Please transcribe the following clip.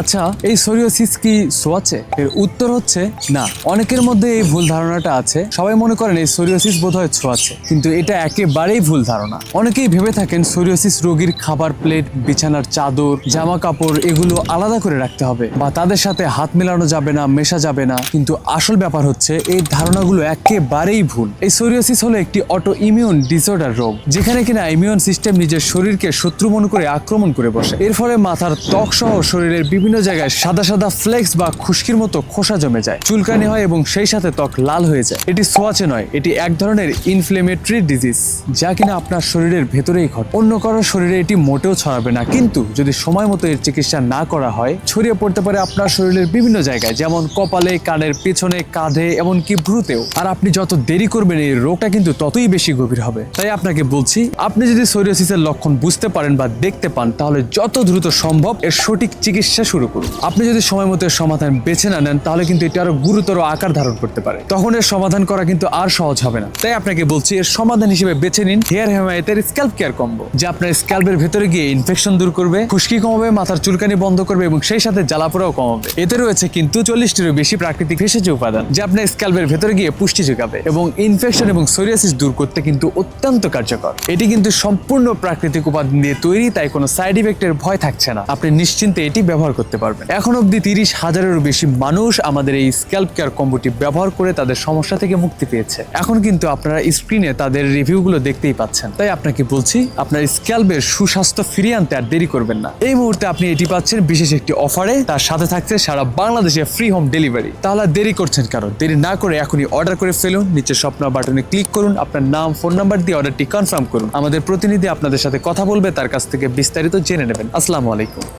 আচ্ছা এই সোরিওসিস কি সোয়াচে এর উত্তর হচ্ছে না। অনেকের মধ্যে এই ভুল ধারণাটা আছে। সবাই মনে করেন এই সোরিওসিস বোধহয় ছোঁয়াচ্ছে কিন্তু এটা একেবারেই ভুল ধারণা। অনেকেই ভেবে থাকেন সোরিওসিস রোগীর খাবার প্লেট, বিছানার চাদর জামা কাপড় এগুলো আলাদা করে রাখতে হবে বা তাদের সাথে হাত মেলানো যাবে না, মেশা যাবে না। কিন্তু আসল ব্যাপার হচ্ছে, এই ধারণাগুলো একেবারেই ভুল। এই সোরিওসিস হলো একটি অটো ইমিউন ডিসঅর্ডার রোগ, যেখানে কিনা ইমিউন সিস্টেম নিজের শরীরকে শত্রু মনে করে আক্রমণ করে বসে। এর ফলে মাথার ত্বক সহ শরীরের বিভিন্ন জায়গায় সাদা সাদা ফ্লেক্স বা খুশকির মতো খোসা জমে যায়। চুলকানি হয় এবং সেই সাথে ত্বক লাল হয়ে যায়। এটি সোয়াচে নয়, এটি এক ধরনের ইনফ্লেমেটরি ডিজিজ যা কিনা আপনার শরীরের ভেতরেই ঘটে। অন্য কারোর শরীরে এটি মোটেও ছড়াবে না, কিন্তু যদি সময় মতো এর চিকিৎসা না করা হয়, ছড়িয়ে পড়তে পারে আপনার শরীরের বিভিন্ন জায়গায়, যেমন কপালে, কানের পিছনে, কাঁধে, এমনকি ভ্রুতেও। আর আপনি যত দেরি করবেন, এই রোগটা কিন্তু ততই বেশি গভীর হবে। তাই আপনাকে বলছি, আপনি যদি সোরিয়াসিসের লক্ষণ বুঝতে পারেন বা দেখতে পান, তাহলে যত দ্রুত সম্ভব এর সঠিক চিকিৎসা শুরু করুন। আপনি যদি সময় মতো সমাধান বেছে না নেন, তাহলে কিন্তু এটি আরও গুরুতর আকার ধারণ করতে পারে। তখন এর সমাধান করা কিন্তু আর সহজ হবে না। তাই আপনাকে বলছি, এর সমাধান হিসেবে বেছে নিন হেয়ার হেমায়েতের স্ক্যাল্প কেয়ার কম্বো, যা আপনার স্ক্যাল্পের ভেতরে গিয়ে ইনফেকশন দূর করবে, খুশকি কমাবে, মাথার চুলকানি বন্ধ করবে এবং সেই সাথে জ্বালাপোড়াও কমাবে। এতে রয়েছে কিন্তু চল্লিশটিরও বেশি প্রাকৃতিক ভেষজ উপাদান, যা আপনার স্ক্যাল্পের ভেতরে গিয়ে পুষ্টি যোগাবে এবং ইনফেকশন এবং সোরিয়াসিস দূর করতে কিন্তু অত্যন্ত কার্যকর। এটি কিন্তু সম্পূর্ণ প্রাকৃতিক উপাদান দিয়ে তৈরি, তাই কোনো সাইড ইফেক্টের ভয় থাকছে না। আপনি নিশ্চিন্তে এটি ব্যবহার করতে পারবেন। এখন অবধি তিরিশ হাজারেরও বেশি মানুষ আমাদের এই স্ক্যাল্প কেয়ার কম্বোটি ব্যবহার করে তাদের সমস্যা থেকে মুক্তি পেয়েছে। এখন কিন্তু আপনারা স্ক্রিনে তাদের রিভিউগুলো দেখতেই পাচ্ছেন। তাই আপনাকে বলছি, আপনার স্ক্যাল্পের সুস্বাস্থ্য ফিরিয়ে আনতে আর দেরি করবেন না। এই মুহূর্তে আপনি এটি পাচ্ছেন বিশেষ একটি অফারে তার সাথে থাকছে সারা বাংলাদেশে ফ্রি হোম ডেলিভারি তাহলে দেরি করছেন কারণ দেরি না করে এখনই অর্ডার করে ফেলুন, নিচে স্বপ্ন বাটনে ক্লিক করুন, আপনার নাম ফোন নাম্বার দিয়ে অর্ডারটি কনফার্ম করুন। আমাদের প্রতিনিধি আপনাদের সাথে কথা বলবে, তার কাছ থেকে বিস্তারিত জেনে নেবেন। আসসালামু আলাইকুম।